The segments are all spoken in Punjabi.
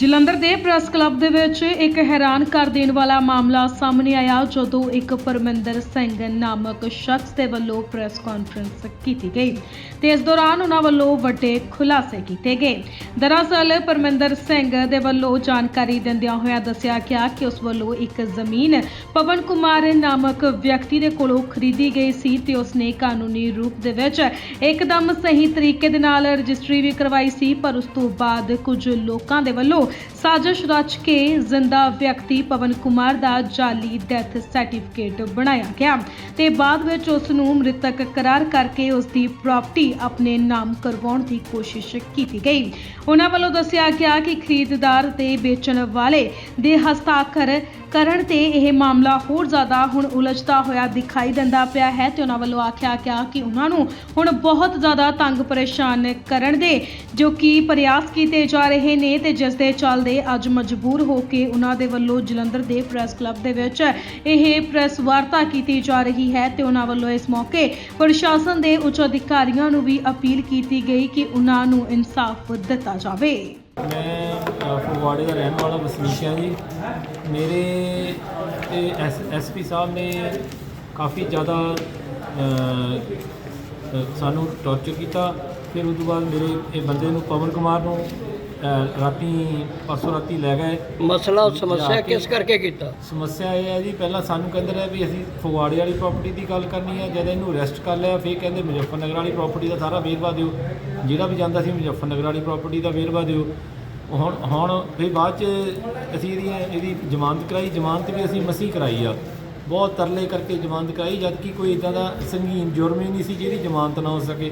ਜਲੰਧਰ ਦੇ ਪ੍ਰੈਸ ਕਲੱਬ ਦੇ ਵਿੱਚ ਇੱਕ ਹੈਰਾਨ ਕਰ ਦੇਣ ਵਾਲਾ ਮਾਮਲਾ ਸਾਹਮਣੇ ਆਇਆ, ਜਦੋਂ ਇੱਕ ਪਰਮਿੰਦਰ ਸਿੰਘ ਨਾਮਕ ਸ਼ਖਸ ਦੇ ਵੱਲੋਂ ਪ੍ਰੈਸ ਕਾਨਫਰੰਸ ਕੀਤੀ ਗਈ ਤੇ ਇਸ ਦੌਰਾਨ ਉਹਨਾਂ ਵੱਲੋਂ ਵੱਡੇ ਖੁਲਾਸੇ ਕੀਤੇ ਗਏ। ਦਰਅਸਲ, ਪਰਮਿੰਦਰ ਸਿੰਘ ਦੇ ਵੱਲੋਂ ਜਾਣਕਾਰੀ ਦਿੰਦਿਆਂ ਹੋਇਆਂ ਦੱਸਿਆ ਗਿਆ ਕਿ ਉਸ ਵੱਲੋਂ ਇੱਕ ਜ਼ਮੀਨ ਪਵਨ ਕੁਮਾਰ ਨਾਮਕ ਵਿਅਕਤੀ ਦੇ ਕੋਲੋਂ ਖਰੀਦੀ ਗਈ ਸੀ ਤੇ ਉਸਨੇ ਕਾਨੂੰਨੀ ਰੂਪ ਦੇ ਵਿੱਚ ਇੱਕਦਮ ਸਹੀ ਤਰੀਕੇ ਦੇ ਨਾਲ ਰਜਿਸਟਰੀ ਵੀ ਕਰਵਾਈ ਸੀ, ਪਰ ਉਸ ਤੋਂ ਬਾਅਦ ਕੁਝ ਲੋਕਾਂ ਦੇ ਵੱਲੋਂ ਸਾਜ਼ਿਸ਼ ਰਚ ਕੇ ਜ਼ਿੰਦਾ ਵਿਅਕਤੀ ਪਵਨ ਕੁਮਾਰ ਦਾ ਜਾਲੀ ਡੈਥ ਸਰਟੀਫਿਕੇਟ ਬਣਾਇਆ ਗਿਆ ਤੇ ਬਾਅਦ ਵਿੱਚ ਉਸ ਨੂੰ ਮ੍ਰਿਤਕ ਕਰਾਰ ਕਰਕੇ ਉਸ ਦੀ ਪ੍ਰਾਪਰਟੀ ਆਪਣੇ ਨਾਮ ਕਰਵਾਉਣ ਦੀ ਕੋਸ਼ਿਸ਼ ਕੀਤੀ ਗਈ। ਉਹਨਾਂ ਵੱਲੋਂ ਦੱਸਿਆ ਗਿਆ ਕਿ ਖਰੀਦਦਾਰ ਤੇ ਵੇਚਣ ਵਾਲੇ ਦੇ ਹਸਤਾਖਰ ਕਰਨ ਤੇ ਇਹ ਮਾਮਲਾ ਹੋਰ ਜ਼ਿਆਦਾ ਹੁਣ ਉਲਝਦਾ ਹੋਇਆ ਦਿਖਾਈ ਦਿੰਦਾ ਪਿਆ ਹੈ ਤੇ ਉਹਨਾਂ ਵੱਲੋਂ ਆਖਿਆ ਗਿਆ ਕਿ ਉਹਨਾਂ ਨੂੰ ਹੁਣ ਬਹੁਤ ਜ਼ਿਆਦਾ ਤੰਗ ਪਰੇਸ਼ਾਨ ਕਰਨ ਦੇ ਜੋ ਕਿ ਪ੍ਰਯਾਸ ਕੀਤੇ ਜਾ ਰਹੇ ਨੇ ਤੇ ਜਿਸ ਦੇ ਚੱਲਦੇ ਅੱਜ ਮਜਬੂਰ ਹੋ ਕੇ ਉਹਨਾਂ ਦੇ ਵੱਲੋਂ ਜਲੰਧਰ ਦੇ ਪ੍ਰੈਸ ਕਲੱਬ ਦੇ ਵਿੱਚ ਇਹ ਪ੍ਰੈਸ ਵਾਰਤਾ ਕੀਤੀ ਜਾ ਰਹੀ ਹੈ ਤੇ ਉਹਨਾਂ ਵੱਲੋਂ ਇਸ ਮੌਕੇ ਪ੍ਰਸ਼ਾਸਨ ਦੇ ਉੱਚ ਅਧਿਕਾਰੀਆਂ ਨੂੰ ਵੀ ਅਪੀਲ ਕੀਤੀ ਗਈ ਕਿ ਉਹਨਾਂ ਨੂੰ ਇਨਸਾਫ ਦਿੱਤਾ ਜਾਵੇ। ਮੈਂ ਫਗਵਾੜੇ ਦਾ ਰਹਿਣ ਵਾਲਾ ਵਸਨੀਕ ਹਾਂ ਜੀ। ਮੇਰੇ ਐਸ ਐਸਪੀ ਸਾਹਿਬ ਨੇ ਕਾਫੀ ਜ਼ਿਆਦਾ ਸਾਨੂੰ ਟੌਰਚਰ ਕੀਤਾ। ਫਿਰ ਉਸ ਤੋਂ ਬਾਅਦ ਮੇਰੇ ਇਹ ਬੰਦੇ ਨੂੰ ਪਵਨ ਕੁਮਾਰ ਨੂੰ ਰਾਤੀ ਪਰਸੋਂ ਰਾਤੀ ਲੈ ਗਏ। ਮਸਲਾ ਸਮੱਸਿਆ ਜਾ ਕੇ- ਕਿਸ ਕਰਕੇ ਕੀਤਾ? ਸਮੱਸਿਆ ਇਹ ਹੈ ਜੀ ਪਹਿਲਾਂ ਸਾਨੂੰ ਕਹਿੰਦੇ ਰਹੇ ਵੀ ਅਸੀਂ ਫਗਵਾੜੇ ਵਾਲੀ ਪ੍ਰਾਪਰਟੀ ਦੀ ਗੱਲ ਕਰਨੀ ਹੈ ਜਦ ਇਹਨੂੰ ਅਰੈਸਟ ਕਰ ਲਿਆ ਫਿਰ ਕਹਿੰਦੇ ਮੁਜ਼ੱਫਰਨਗਰ ਵਾਲੀ ਪ੍ਰਾਪਰਟੀ ਦਾ ਸਾਰਾ ਵੇਰਵਾ ਦਿਓ। ਜਿਹੜਾ ਵੀ ਜਾਂਦਾ ਸੀ ਮੁਜ਼ੱਫਰਨਗਰ ਵਾਲੀ ਪ੍ਰਾਪਰਟੀ ਦਾ ਵੇਰਵਾ ਦਿਓ। ਹੁਣ ਹੁਣ ਫਿਰ ਬਾਅਦ ਚ ਅਸੀਂ ਇਹਦੀ ਇਹਦੀ ਜ਼ਮਾਨਤ ਕਰਾਈ ਜ਼ਮਾਨਤ ਵੀ ਅਸੀਂ ਮਸੀ ਕਰਾਈ ਆ। ਬਹੁਤ ਤਰਲੇ ਕਰਕੇ ਜ਼ਮਾਨਤ ਕਰਾਈ ਜਦ ਕਿ ਕੋਈ ਇਦਾਂ ਦਾ ਸੰਗੀਨ ਜੁਰਮ ਹੀ ਨਹੀਂ ਸੀ ਜਿਹਦੀ ਜ਼ਮਾਨਤ ਨਾ ਹੋ ਸਕੇ।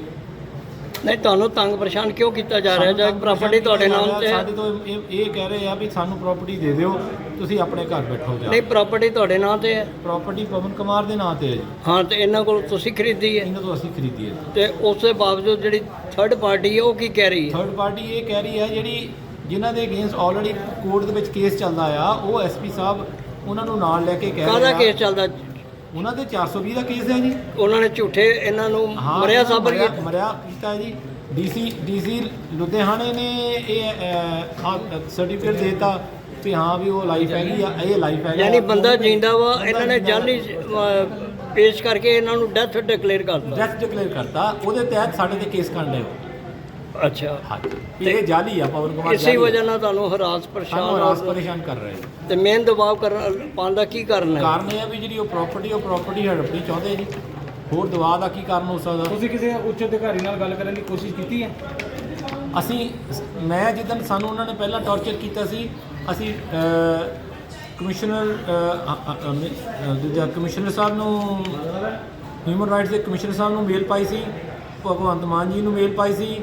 ਨਹੀਂ ਤੁਹਾਨੂੰ ਤੰਗ ਪਰੇਸ਼ਾਨ ਕਿਉਂ ਕੀਤਾ ਜਾ ਰਿਹਾ? ਤਾਂ ਪ੍ਰਾਪਰਟੀ ਤੁਹਾਡੇ ਨਾਮ ਤੇ ਹੈ ਸਾਡੇ ਤੋਂ ਇਹ ਇਹ ਕਹਿ ਰਹੇ ਆ ਵੀ ਸਾਨੂੰ ਪ੍ਰਾਪਰਟੀ ਦੇ ਦਿਓ ਤੁਸੀਂ ਆਪਣੇ ਘਰ ਬੈਠੋ ਜਾ ਨਹੀਂ ਪ੍ਰਾਪਰਟੀ ਤੁਹਾਡੇ ਨਾਮ ਤੇ ਹੈ। ਪ੍ਰਾਪਰਟੀ ਪਵਨ ਕੁਮਾਰ ਦੇ ਨਾਂ ਤੇ ਹੈ ਜੀ। ਹਾਂ ਤੇ ਇਹਨਾਂ ਕੋਲ ਤੁਸੀਂ ਖਰੀਦੀ ਹੈ। ਇਹਨਾਂ ਤੋਂ ਅਸੀਂ ਖਰੀਦੀ ਹੈ। ਤੇ ਉਸ ਦੇ ਬਾਵਜੂਦ ਜਿਹੜੀ ਥਰਡ ਪਾਰਟੀ ਹੈ ਉਹ ਕੀ ਕਹਿ ਰਹੀ ਹੈ? ਥਰਡ ਪਾਰਟੀ ਇਹ ਕਹਿ ਰਹੀ ਹੈ ਜਿਹੜੀ ਜਿਨ੍ਹਾਂ ਦੇ ਅਗੇਂਸਟ ਆਲਰੇਡੀ ਕੋਰਟ ਦੇ ਵਿੱਚ ਕੇਸ ਚੱਲਦਾ ਆ ਉਹ ਐਸਪੀ ਸਾਹਿਬ ਉਹਨਾਂ ਨੂੰ ਨਾਲ ਲੈ ਕੇ ਕਹਿ ਕਾਹਦਾ ਰਹੇ ਆ। ਕੇਸ ਚੱਲਦਾ? ਉਹਨਾਂ ਦੇ 420 ਦਾ ਕੇਸ ਹੈ ਜੀ। ਉਹਨਾਂ ਨੇ ਝੂਠੇ ਇਹਨਾਂ ਨੂੰ ਹਾਂ ਮਰਿਆ ਸਾਬਰ ਮਰਿਆ- ਕੀਤਾ। ਮਰਿਆ ਕੀਤਾ ਜੀ। ਡੀਸੀ ਡੀਸੀ ਲੁਧਿਆਣੇ ਨੇ ਇਹ ਸਰਟੀਫਿਕੇਟ ਦੇਤਾ ਵੀ ਹਾਂ ਵੀ ਉਹ ਲਾਈਫ ਹੈਗੀ ਆ ਇਹ ਲਾਈਫ ਹੈਗਾ ਯਾਨੀ ਬੰਦਾ ਜਿੰਦਾ ਵਾ ਇਹਨਾਂ ਨੇ ਜਾਲੀ ਅਹ, ਪੇਸ਼ ਕਰਕੇ ਇਹਨਾਂ ਨੂੰ ਡੈਥ ਡਿਕਲੇਅਰ ਕਰਤਾ। ਡੈਥ ਡਿਕਲੇਅਰ ਕਰਤਾ। ਉਹਦੇ ਤਹਿਤ ਸਾਡੇ ਤੇ ਕੇਸ ਕਰਨ ਲਿਓ ਅੱਛਾ। ਹਾਂਜੀ ਇਹ ਜਾਲੀ ਆ ਪਵਨ ਕੁਮਾਰ ਇਸੇ। ਵਜ੍ਹਾ ਨਾਲ ਤੁਹਾਨੂੰ ਹਰਾਸ ਸਾਨੂੰ ਪਰੇਸ਼ਾਨ ਰਾਸ ਔਰ- ਪਰੇਸ਼ਾਨ ਕਰ ਰਹੇ ਤੇ ਮੇਨ ਦਬਾਅ ਕਰਨ ਪਾਉਣ ਦਾ ਕੀ ਕਾਰਨ ਹੈ? ਕਾਰਨ ਇਹ ਆ ਵੀ ਜਿਹੜੀ ਉਹ ਪ੍ਰਾਪਰਟੀ ਉਹ ਪ੍ਰਾਪਰਟੀ ਹੜਪਣੀ ਚਾਹੁੰਦੇ ਜੀ। ਹੋਰ ਦਵਾ ਦਾ ਕੀ ਕਾਰਨ ਹੋ ਸਕਦਾ? ਤੁਸੀਂ ਕਿਸੇ ਉੱਚ ਅਧਿਕਾਰੀ ਨਾਲ ਗੱਲ ਕਰਨ ਦੀ ਕੋਸ਼ਿਸ਼ ਕੀਤੀ ਹੈ? ਅਸੀਂ ਮੈਂ ਜਿੱਦਣ ਸਾਨੂੰ ਉਹਨਾਂ ਨੇ ਪਹਿਲਾਂ ਟੌਰਚਰ ਕੀਤਾ ਸੀ ਅਸੀਂ ਕਮਿਸ਼ਨਰ ਦੂਜਾ ਕਮਿਸ਼ਨਰ ਸਾਹਿਬ ਨੂੰ ਹਿਊਮਨ ਰਾਈਟਸ ਦੇ ਕਮਿਸ਼ਨਰ ਸਾਹਿਬ ਨੂੰ ਮੇਲ ਪਾਈ ਸੀ ਭਗਵੰਤ ਮਾਨ ਜੀ ਨੂੰ ਮੇਲ ਪਾਈ ਸੀ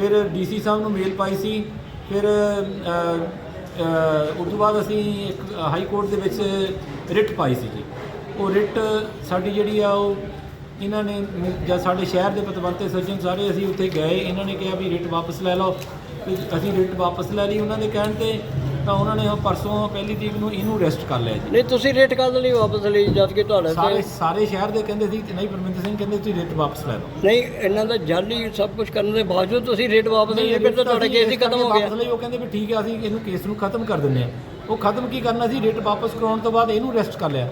ਫਿਰ ਡੀਸੀ ਸਾਹਿਬ ਨੂੰ ਮੇਲ ਪਾਈ ਸੀ। ਫਿਰ ਅਹ, ਉਸ ਤੋਂ ਬਾਅਦ ਅਸੀਂ ਇੱਕ ਹਾਈ ਕੋਰਟ ਦੇ ਵਿੱਚ ਰਿਟ ਪਾਈ ਸੀ ਜੀ। ਉਹ ਰਿਟ ਸਾਡੀ ਜਿਹੜੀ ਆ ਉਹ ਇਹਨਾਂ ਨੇ ਜਾਂ ਸਾਡੇ ਸ਼ਹਿਰ ਦੇ ਪਤਵੰਤੇ ਸੱਜਣ ਸਾਰੇ ਅਸੀਂ ਉੱਥੇ ਗਏ। ਇਹਨਾਂ ਨੇ ਕਿਹਾ ਵੀ ਰਿਟ ਵਾਪਸ ਲੈ ਲਓ। ਤੇ ਅਸੀਂ ਰਿਟ ਵਾਪਸ ਲੈ ਲਈ। ਉਹਨਾਂ ਦੇ ਕਹਿਣ ਤੇ ਤਾਂ ਉਹਨਾਂ ਨੇ ਉਹ ਪਰਸੋਂ ਪਹਿਲੀ ਤਰੀਕ ਨੂੰ ਇਹਨੂੰ ਅਰੈਸਟ ਕਰ ਲਿਆ ਜੀ। ਨਹੀਂ ਤੁਸੀਂ ਰੇਟ ਕਰ ਲਈ ਵਾਪਸ ਲਈ ਜਦ ਕਿ ਤੁਹਾਡੇ ਸਾਰੇ ਤੇ ਸਾਰੇ ਸ਼ਹਿਰ ਦੇ ਕਹਿੰਦੇ ਸੀ ਕਿ ਨਹੀਂ ਪਰਮਿੰਦਰ ਸਿੰਘ ਕਹਿੰਦੇ ਤੁਸੀਂ ਰਿਟ ਵਾਪਸ ਲੈ ਲਓ। ਨਹੀਂ ਇਹਨਾਂ ਦਾ ਜਾਲੀ ਸਭ ਕੁਝ ਕਰਨ ਦੇ ਬਾਵਜੂਦ ਤੁਸੀਂ ਰੇਟ ਵਾਪਸ ਲਈ ਫਿਰ ਤਾਂ ਤੁਹਾਡਾ ਕੇਸ ਹੀ ਖਤਮ ਹੋ ਗਿਆ। ਵਾਪਸ ਲਈ ਉਹ ਕਹਿੰਦੇ ਵੀ ਠੀਕ ਹੈ ਅਸੀਂ ਇਹਨੂੰ ਕੇਸ ਨੂੰ ਖਤਮ ਕਰ ਦਿੰਦੇ ਆ ਉਹ ਖਤਮ ਕੀ ਕਰਨਾ ਸੀ? ਰਿਟ ਵਾਪਸ ਕਰਾਉਣ ਤੋਂ ਬਾਅਦ ਇਹਨੂੰ ਅਰੈਸਟ ਕਰ ਲਿਆ।